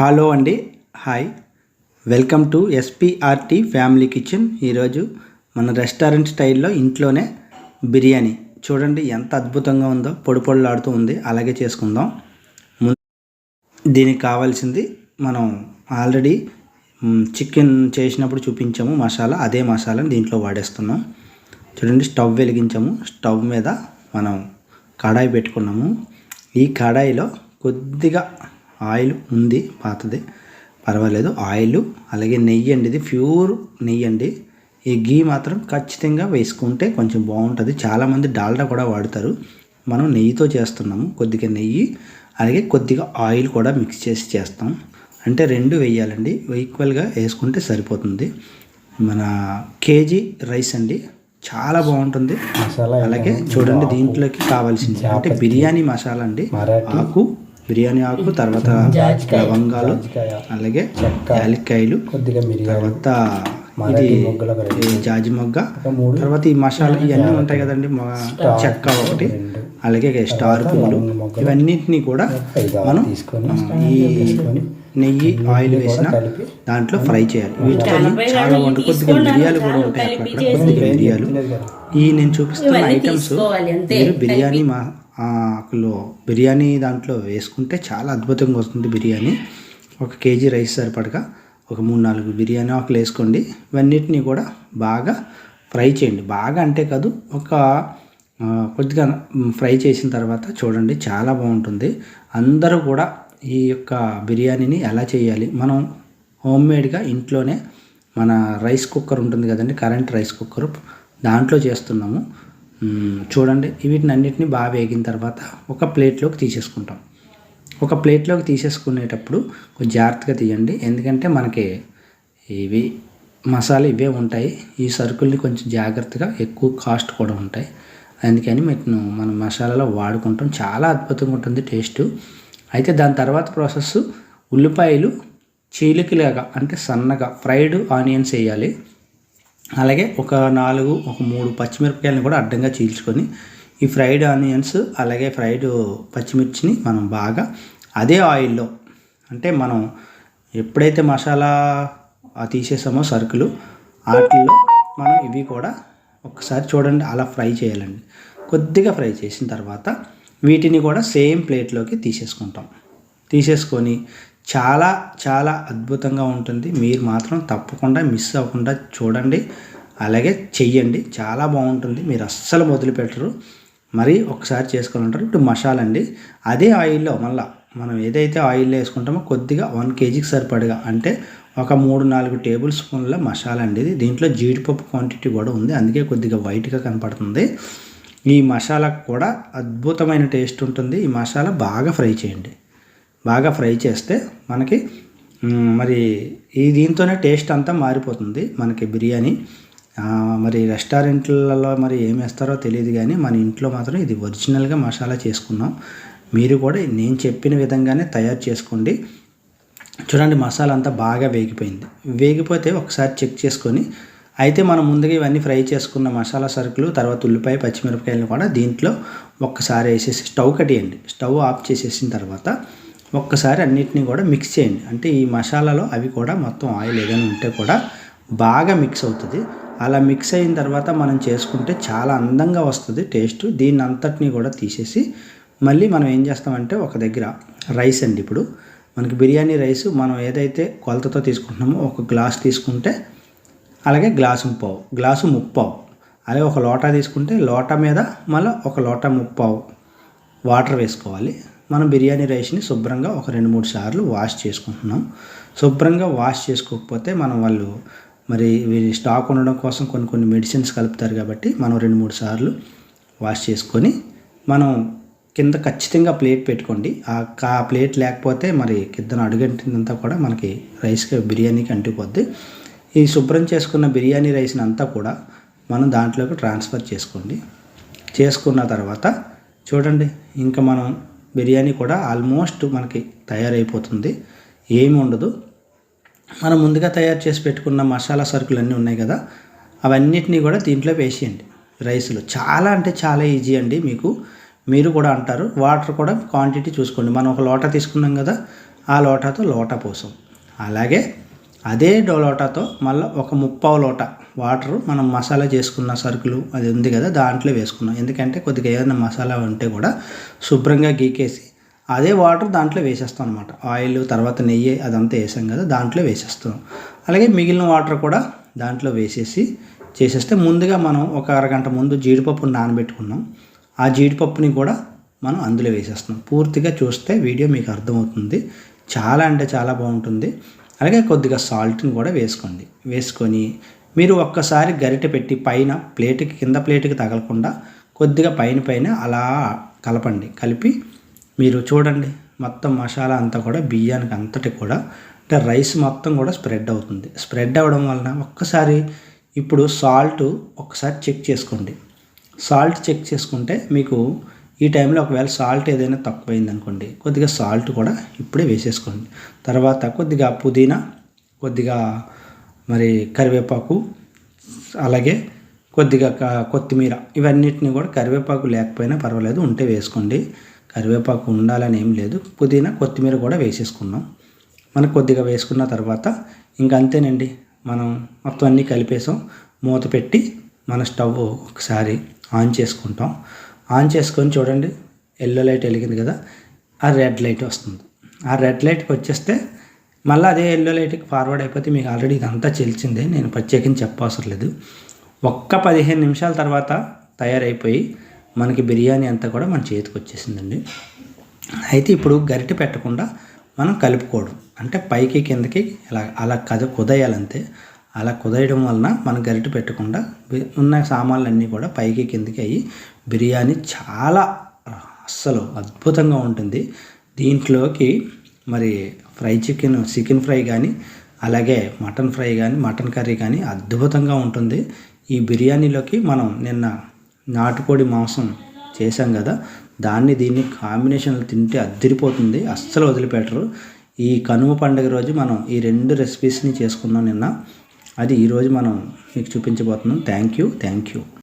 Hello అండి. Hi welcome to SPRT family kitchen ఈరోజు మన రెస్టారెంట్ స్టైల్లో ఇంట్లోనే బిర్యానీ. చూడండి ఎంత అద్భుతంగా ఉందో పొడి పొడులాడుతూ ఉంది. అలాగే చేసుకుందాం. ముందు దీనికి కావాల్సింది మనం ఆల్రెడీ చికెన్ చేసినప్పుడు చూపించాము మసాలా. అదే మసాలాని దీంట్లో వాడేస్తున్నాం. చూడండి స్టవ్ వెలిగించాము. స్టవ్ మీద మనం కడాయి పెట్టుకున్నాము. ఈ కడాయిలో కొద్దిగా ఆయిల్ ఉంది పాతది. పర్వాలేదు ఆయిల్ అలాగే నెయ్యి అండి ఇది. ప్యూర్ నెయ్యి అండి. ఈ గీ మాత్రం ఖచ్చితంగా వేసుకుంటే కొంచెం బాగుంటుంది. చాలామంది డాల్డా కూడా వాడతారు. మనం నెయ్యితో చేస్తున్నాము కొద్దిగా నెయ్యి అలాగే కొద్దిగా ఆయిల్ కూడా మిక్స్ చేసి చేస్తాం. అంటే రెండు వేయాలండి. ఈక్వల్గా వేసుకుంటే సరిపోతుంది. మన కేజీ రైస్ అండి. చాలా బాగుంటుంది. మసాలా అలాగే చూడండి దీంట్లోకి కావాల్సింది. అంటే బిర్యానీ మసాలా అండి. ఆకు బిర్యానీ ఆకు తర్వాత లవంగాలు అలాగే యాలక్కాయలు కొద్దిగా తర్వాత ఇది జాజి మొగ్గ తర్వాత ఈ మసాలా ఇవన్నీ ఉంటాయి కదండి మొ- చెక్క ఒకటి అలాగే స్టార్ పువ్వులు ఇవన్నిటిని కూడా మనం ఈ నెయ్యి ఆయిల్ వేసిన దాంట్లో ఫ్రై చేయాలి. వీటితో చాలా వంట కొద్దిగా మిరియాలు కూడా ఉంటాయి అక్కడక్కడ కొద్దిగా మిరియాలు. ఈ నేను చూపిస్తున్న ఐటమ్స్ మీరు బిర్యానీ మా ఆకులో బిర్యానీ దాంట్లో వేసుకుంటే చాలా అద్భుతంగా వస్తుంది బిర్యానీ. ఒక కేజీ రైస్ సరిపడగా ఒక మూడు నాలుగు బిర్యానీ ఆకులు వేసుకోండి. ఇవన్నిటిని కూడా బాగా ఫ్రై చేయండి. బాగా అంటే కాదు ఒక కొద్దిగా ఫ్రై చేసిన తర్వాత చూడండి చాలా బాగుంటుంది. అందరూ కూడా ఈ యొక్క బిర్యానీని ఎలా చేయాలి? మనం హోమ్ మేడ్గా ఇంట్లోనే మన రైస్ కుక్కర్ ఉంటుంది కదండి కరెంట్ రైస్ కుక్కర్ దాంట్లో చేస్తున్నాము. చూడండి వీటిని అన్నిటిని బాగా వేగిన తర్వాత ఒక ప్లేట్లోకి తీసేసుకుంటాం. ఒక ప్లేట్లోకి తీసేసుకునేటప్పుడు కొంచెం జాగ్రత్తగా తీయండి. ఎందుకంటే మనకి ఇవి మసాలా ఇవే ఉంటాయి. ఈ సరుకుల్ని కొంచెం జాగ్రత్తగా ఎక్కువ కాస్ట్ కూడా ఉంటాయి. అందుకని మీకు మనం మసాలాలో వాడుకుంటాం. చాలా అద్భుతంగా ఉంటుంది టేస్ట్. అయితే దాని తర్వాత ప్రాసెస్ ఉల్లిపాయలు చీలికలాగా అంటే సన్నగా ఫ్రైడ్ ఆనియన్స్ వేయాలి. అలాగే ఒక నాలుగు ఒక మూడు పచ్చిమిరపకాయలను కూడా అడ్డంగా చీల్చుకొని ఈ ఫ్రైడ్ ఆనియన్స్ అలాగే ఫ్రైడ్ పచ్చిమిర్చిని మనం బాగా అదే ఆయిల్లో అంటే మనం ఎప్పుడైతే మసాలా తీసేసామో సరుకులు వాటిల్లో మనం ఇవి కూడా ఒకసారి చూడండి అలా ఫ్రై చేయాలండి. కొద్దిగా ఫ్రై చేసిన తర్వాత వీటిని కూడా సేమ్ ప్లేట్లోకి తీసేసుకుంటాం. తీసేసుకొని చాలా చాలా అద్భుతంగా ఉంటుంది. మీరు మాత్రం తప్పకుండా మిస్ అవ్వకుండా చూడండి. అలాగే చెయ్యండి. చాలా బాగుంటుంది. మీరు అస్సలు వదిలిపెట్టరు మరి ఒకసారి చేసుకోవాలంటారు. ఇప్పుడు మసాలా అండి. అదే ఆయిల్లో మళ్ళీ మనం ఏదైతే ఆయిల్లో వేసుకుంటామో కొద్దిగా వన్ కేజీకి సరిపడగా అంటే ఒక మూడు నాలుగు టేబుల్ స్పూన్ల మసాలా అండి ఇది. దీంట్లో జీడిపప్పు క్వాంటిటీ కూడా ఉంది. అందుకే కొద్దిగా వైట్గా కనపడుతుంది. ఈ మసాలా కూడా అద్భుతమైన టేస్ట్ ఉంటుంది. ఈ మసాలా బాగా ఫ్రై చేయండి. బాగా ఫ్రై చేస్తే మనకి మరి ఈ దీంతోనే టేస్ట్ అంతా మారిపోతుంది. మనకి బిర్యానీ మరి రెస్టారెంట్లలో మరి ఏం వేస్తారో తెలియదు కానీ మన ఇంట్లో మాత్రం ఇది ఒరిజినల్గా మసాలా చేసుకున్నాం. మీరు కూడా నేను చెప్పిన విధంగానే తయారు చేసుకోండి. చూడండి మసాలా అంతా బాగా వేగిపోయింది. వేగిపోతే ఒకసారి చెక్ చేసుకొని అయితే మనం ముందుగా ఇవన్నీ ఫ్రై చేసుకున్న మసాలా సరుకులు తర్వాత ఉల్లిపాయ పచ్చిమిరపకాయలను కూడా దీంట్లో ఒక్కసారి వేసేసి స్టవ్ కట్టేయండి. స్టవ్ ఆఫ్ చేసేసిన తర్వాత ఒక్కసారి అన్నిటినీ కూడా మిక్స్ చేయండి. అంటే ఈ మసాలాలో అవి కూడా మొత్తం ఆయిల్ ఏదైనా ఉంటే కూడా బాగా మిక్స్ అవుతుంది. అలా మిక్స్ అయిన తర్వాత మనం చేసుకుంటే చాలా అందంగా వస్తుంది టేస్ట్ దీన్ని అంతటిని కూడా తీసేసి మళ్ళీ మనం ఏం చేస్తామంటే ఒక దగ్గర రైస్ అండి ఇప్పుడు. మనకి బిర్యానీ రైస్ మనం ఏదైతే కొలతతో తీసుకుంటున్నామో ఒక గ్లాస్ తీసుకుంటే అలాగే గ్లాసు ముప్పావు. గ్లాసు ముప్పావు. అలాగే ఒక లోటా తీసుకుంటే లోటా మీద మళ్ళీ ఒక లోటా ముప్పావు. వాటర్ వేసుకోవాలి. మనం బిర్యానీ రైస్ని శుభ్రంగా ఒక రెండు మూడు సార్లు వాష్ చేసుకుంటున్నాం. శుభ్రంగా వాష్ చేసుకోకపోతే మనం వాళ్ళు మరి వీరి స్టాక్ ఉండడం కోసం కొన్ని కొన్ని మెడిసిన్స్ కలుపుతారు కాబట్టి మనం రెండు మూడు సార్లు వాష్ చేసుకొని మనం కింద ఖచ్చితంగా ప్లేట్ పెట్టుకోండి. ఆ కా ప్లేట్ లేకపోతే మరి కింద అడుగంటిందంతా కూడా మనకి రైస్కి బిర్యానీకి అంటిపోద్ది ఈ శుభ్రం చేసుకున్న బిర్యానీ రైస్ని అంతా కూడా మనం దాంట్లోకి ట్రాన్స్ఫర్ చేసుకోండి. చేసుకున్న తర్వాత చూడండి ఇంకా మనం బిర్యానీ కూడా ఆల్మోస్ట్ మనకి తయారైపోతుంది. ఏమి ఉండదు. మనం ముందుగా తయారు చేసి పెట్టుకున్న మసాలా సరుకులు అన్నీ ఉన్నాయి కదా అవన్నిటినీ కూడా దీంట్లో వేసేయండి. రైస్లో చాలా అంటే చాలా ఈజీ అండి మీకు. మీరు కూడా అంటారు వాటర్ కూడా క్వాంటిటీ చూసుకోండి. మనం ఒక లోటా తీసుకున్నాం కదా ఆ లోటాతో లోటా పోసాం. అలాగే అదే డోలోటాతో మళ్ళీ ఒక ముప్పావు లోట వాటర్ మనం మసాలా చేసుకున్న సరుకులు అది ఉంది కదా దాంట్లో వేసుకున్నాం. ఎందుకంటే కొద్దిగా ఏదైనా మసాలా ఉంటే కూడా శుభ్రంగా గీకేసి అదే వాటర్ దాంట్లో వేసేస్తాం అనమాట ఆయిల్ తర్వాత నెయ్యి అదంతా వేసాం కదా దాంట్లో వేసేస్తాం. అలాగే మిగిలిన వాటర్ కూడా దాంట్లో వేసేసి చేసేస్తే ముందుగా మనం ఒక అరగంట ముందు జీడిపప్పును నానబెట్టుకున్నాం. ఆ జీడిపప్పుని కూడా మనం అందులో వేసేస్తున్నాం. పూర్తిగా చూస్తే వీడియో మీకు అర్థమవుతుంది. చాలా అంటే చాలా బాగుంటుంది. అలాగే కొద్దిగా సాల్ట్ని కూడా వేసుకోండి. వేసుకొని మీరు ఒక్కసారి గరిటె పెట్టి పైన ప్లేట్కి కింద ప్లేట్కి తగలకుండా కొద్దిగా పైన పైన అలా కలపండి. కలిపి మీరు చూడండి మొత్తం మసాలా అంతా కూడా బియ్యానికి అంతటి కూడా అంటే రైస్ మొత్తం కూడా స్ప్రెడ్ అవుతుంది. స్ప్రెడ్ అవ్వడం వలన ఒక్కసారి ఇప్పుడు సాల్ట్ ఒకసారి చెక్ చేసుకోండి. సాల్ట్ చెక్ చేసుకుంటే మీకు ఈ టైంలో ఒకవేళ సాల్ట్ ఏదైనా తక్కువైంది అనుకోండి కొద్దిగా సాల్ట్ కూడా ఇప్పుడే వేసేసుకోండి. తర్వాత కొద్దిగా పుదీనా కొద్దిగా మరి కరివేపాకు అలాగే కొద్దిగా కొత్తిమీర ఇవన్నిటిని కూడా కరివేపాకు లేకపోయినా పర్వాలేదు ఉంటే వేసుకోండి. కరివేపాకు ఉండాలని ఏం లేదు. పుదీనా కొత్తిమీర కూడా వేసేసుకున్నాం మనకు కొద్దిగా వేసుకున్న తర్వాత ఇంక అంతేనండి. మనం మొత్తం అన్నీ కలిపేసాం. మూత పెట్టి మన స్టవ్ ఒకసారి ఆన్ చేసుకుంటాం. ఆన్ చేసుకొని చూడండి ఎల్లో లైట్ వెలిగింది కదా ఆ రెడ్ లైట్ వస్తుంది. ఆ రెడ్ లైట్కి వచ్చేస్తే మళ్ళీ అదే ఎల్లో లైట్కి ఫార్వర్డ్ అయిపోతే మీకు ఆల్రెడీ ఇదంతా తెలిసిందే నేను ప్రత్యేకించి చెప్పవసరం లేదు. ఒక్క పదిహేను నిమిషాల తర్వాత తయారైపోయి మనకి బిర్యానీ అంతా కూడా మన చేతికి వచ్చేసిందండి. అయితే ఇప్పుడు గరిటె పెట్టకుండా మనం కలుపుకోవడం అంటే పైకి కిందకి ఇలా అలా కద కుదయాలంతే అలా కుదయడం వలన మనం గరిటె పెట్టకుండా ఉన్న సామాన్లన్నీ కూడా పైకి కిందకి అయ్యి బిర్యానీ చాలా అస్సలు అద్భుతంగా ఉంటుంది. దీంట్లోకి మరి ఫ్రై చికెన్ చికెన్ ఫ్రై కానీ అలాగే మటన్ ఫ్రై కానీ మటన్ కర్రీ కానీ అద్భుతంగా ఉంటుంది. ఈ బిర్యానీలోకి మనం నిన్న నాటుకోడి మాంసం చేశాం కదా దాన్ని దీన్ని కాంబినేషన్లు తింటే అద్దరిపోతుంది అస్సలు వదిలిపెట్టరు. ఈ కనుమ పండుగ రోజు మనం ఈ రెండు రెసిపీస్ని చేసుకున్నాం నిన్న. అది ఈరోజు మనం మీకు చూపించబోతున్నాం. Thank you thank you